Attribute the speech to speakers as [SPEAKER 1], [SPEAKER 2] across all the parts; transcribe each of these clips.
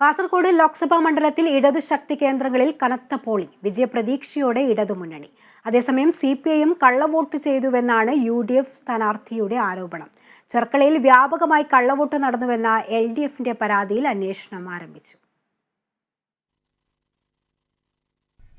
[SPEAKER 1] കാസർഗോഡ് ലോക്സഭാ മണ്ഡലത്തിൽ ഇടതു ശക്തി കേന്ദ്രങ്ങളിൽ കനത്ത പോളിംഗ് വിജയപ്രതീക്ഷയോടെ ഇടതുമുന്നണി. അതേസമയം സി പി ഐ എം കള്ളവോട്ട് ചെയ്തുവെന്നാണ് യു ഡി എഫ് സ്ഥാനാർത്ഥിയുടെ ആരോപണം. ചെർക്കളയിൽ വ്യാപകമായി കള്ളവോട്ട് നടന്നുവെന്ന എൽ ഡി എഫിന്റെ പരാതിയിൽ അന്വേഷണം ആരംഭിച്ചു.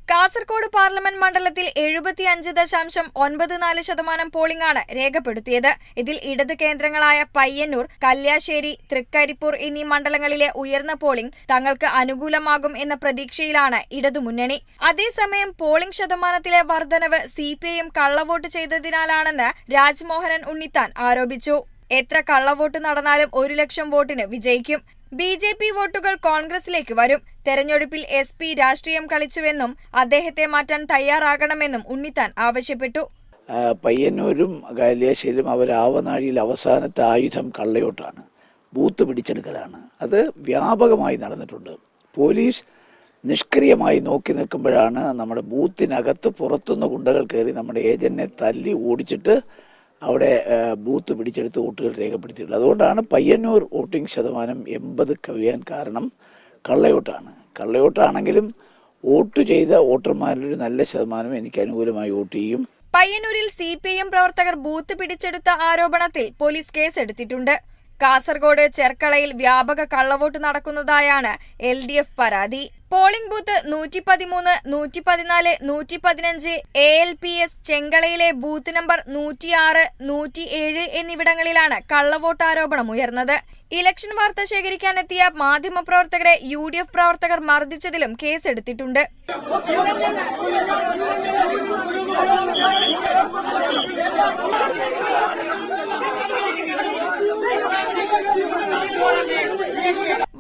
[SPEAKER 2] കാസർഗോഡ് പാർലമെന്റ് മണ്ഡലത്തിൽ എഴുപത്തി അഞ്ച് ദശാംശം ഒൻപത് നാല് ശതമാനം പോളിംഗാണ് രേഖപ്പെടുത്തിയത്. ഇതിൽ ഇടത് കേന്ദ്രങ്ങളായ പയ്യന്നൂർ കല്യാശ്ശേരി തൃക്കരിപ്പൂർ എന്നീ മണ്ഡലങ്ങളിലെ ഉയർന്ന പോളിംഗ് തങ്ങൾക്ക് അനുകൂലമാകും എന്ന പ്രതീക്ഷയിലാണ് ഇടതുമുന്നണി അതേസമയം പോളിംഗ് ശതമാനത്തിലെ വർധനവ് സി പി ഐ എം കള്ളവോട്ട് ചെയ്തതിനാലാണെന്ന് രാജ്മോഹനൻ ഉണ്ണിത്താൻ ആരോപിച്ചു. എത്ര കള്ളവോട്ട് നടന്നാലും ഒരു ലക്ഷം വോട്ടിന് വിജയിക്കും. ബി ജെ പി വോട്ടുകൾ കോൺഗ്രസിലേക്ക് വരും. തെരഞ്ഞെടുപ്പിൽ എസ് പി രാഷ്ട്രീയം കളിച്ചുവെന്നും അദ്ദേഹത്തെ മാറ്റാൻ തയ്യാറാകണമെന്നും ഉണ്ണിത്താൻ ആവശ്യപ്പെട്ടു.
[SPEAKER 3] പയ്യന്നൂരും കല്യാശ്ശേരിയും അവരാവനാഴിയിൽ അവസാനത്തെ ആയുധം കള്ളയോട്ടാണ്. ബൂത്ത് പിടിച്ചെടുക്കലാണ്. അത് വ്യാപകമായി നടന്നിട്ടുണ്ട്. പോലീസ് നിഷ്ക്രിയമായി നോക്കി നിൽക്കുമ്പോഴാണ് നമ്മുടെ ബൂത്തിനകത്ത് പുറത്തുനിന്ന് ഗുണ്ടകൾ കയറി നമ്മുടെ ഏജന്റിനെ തല്ലി ഓടിച്ചിട്ട് അവിടെ ബൂത്ത് പിടിച്ചെടുത്ത് വോട്ടുകൾ രേഖപ്പെടുത്തിയിട്ടുള്ളത് അതുകൊണ്ടാണ് പയ്യന്നൂർ വോട്ടിംഗ് ശതമാനം എൺപത് കവിയാൻ കാരണം കള്ളയോട്ടാണ്. കള്ളയോട്ടാണെങ്കിലും വോട്ട് ചെയ്ത വോട്ടർമാരിൽ ഒരു നല്ല ശതമാനം എനിക്ക് അനുകൂലമായി വോട്ട് ചെയ്യും.
[SPEAKER 2] പയ്യന്നൂരിൽ സി പി എം പ്രവർത്തകർ ബൂത്ത് പിടിച്ചെടുത്ത ആരോപണത്തിൽ പോലീസ് കേസെടുത്തിട്ടുണ്ട്. കാസർഗോഡ് ചെർക്കളയിൽ വ്യാപക കള്ളവോട്ട് നടക്കുന്നതായാണ് എൽ ഡി എഫ് പരാതി. പോളിംഗ് ബൂത്ത് നൂറ്റി പതിമൂന്ന് നൂറ്റി പതിനാല് നൂറ്റി പതിനഞ്ച് എ എൽ പി എസ് ചെങ്കളയിലെ ബൂത്ത് നമ്പർ നൂറ്റിയാറ് നൂറ്റി ഏഴ് എന്നിവിടങ്ങളിലാണ് കള്ളവോട്ട് ആരോപണം ഉയർന്നത്. ഇലക്ഷൻ വാർത്ത ശേഖരിക്കാനെത്തിയ മാധ്യമപ്രവർത്തകരെ യു ഡി എഫ് പ്രവർത്തകർ മർദ്ദിച്ചതിലും കേസെടുത്തിട്ടുണ്ട്.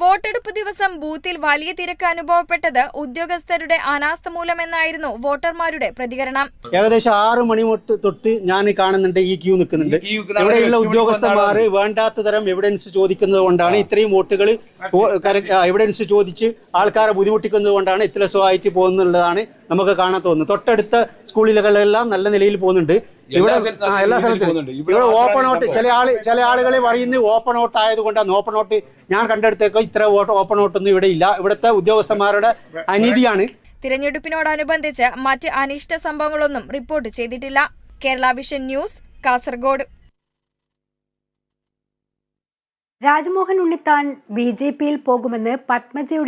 [SPEAKER 2] വോട്ടെടുപ്പ് ദിവസം ബൂത്തിൽ വലിയ തിരക്ക് അനുഭവപ്പെട്ടത് ഉദ്യോഗസ്ഥരുടെ അനാസ്ഥ മൂലമെന്നായിരുന്നു വോട്ടർമാരുടെ പ്രതികരണം.
[SPEAKER 4] ഏകദേശം ആറ് മണി തൊട്ട് തൊട്ട് ഞാൻ കാണുന്നുണ്ട് ഈ ക്യൂ നിൽക്കുന്നുണ്ട്. ഇവിടെയുള്ള ഉദ്യോഗസ്ഥന്മാർ വേണ്ടാത്ത തരം എവിഡൻസ് ചോദിക്കുന്നത് കൊണ്ടാണ് ഇത്രയും വോട്ടുകൾ എവിഡൻസ് ചോദിച്ച് ആൾക്കാരെ ബുദ്ധിമുട്ടിക്കുന്നത് കൊണ്ടാണ് ഇത്ര സുഖമായിട്ട് പോകുന്നുള്ളതാണ് നമുക്ക് കാണാൻ തോന്നുന്നത്. തൊട്ടടുത്ത സ്കൂളുകളിലെല്ലാം നല്ല നിലയിൽ പോകുന്നുണ്ട്. ഇവിടെ എല്ലാ സ്ഥലത്തും.
[SPEAKER 5] ഇവിടെ
[SPEAKER 4] ഓപ്പൺ ഔട്ട് ചില ആൾ ചില ആളുകൾ പറയുന്നത് ഓപ്പൺ ഔട്ട് ആയതുകൊണ്ടാണ്. ഓപ്പൺ ഔട്ട് ഞാൻ കണ്ടെടുത്തേക്കോ ഇത്ര വോട്ട് ഓപ്പൺ ഔട്ടൊന്നും ഇവിടെ ഇല്ല. ഇവിടുത്തെ ഉദ്യോഗസ്ഥന്മാരുടെ അനീതിയാണ്.
[SPEAKER 2] തിരഞ്ഞെടുപ്പിനോടനുബന്ധിച്ച് മറ്റ് അനിഷ്ട സംഭവങ്ങളൊന്നും റിപ്പോർട്ട് ചെയ്തിട്ടില്ല. Kerala vision news Kasaragod.
[SPEAKER 1] Rajmohan Unnithan B J പിയിൽ പോകുമെന്ന് പത്മജയുടെ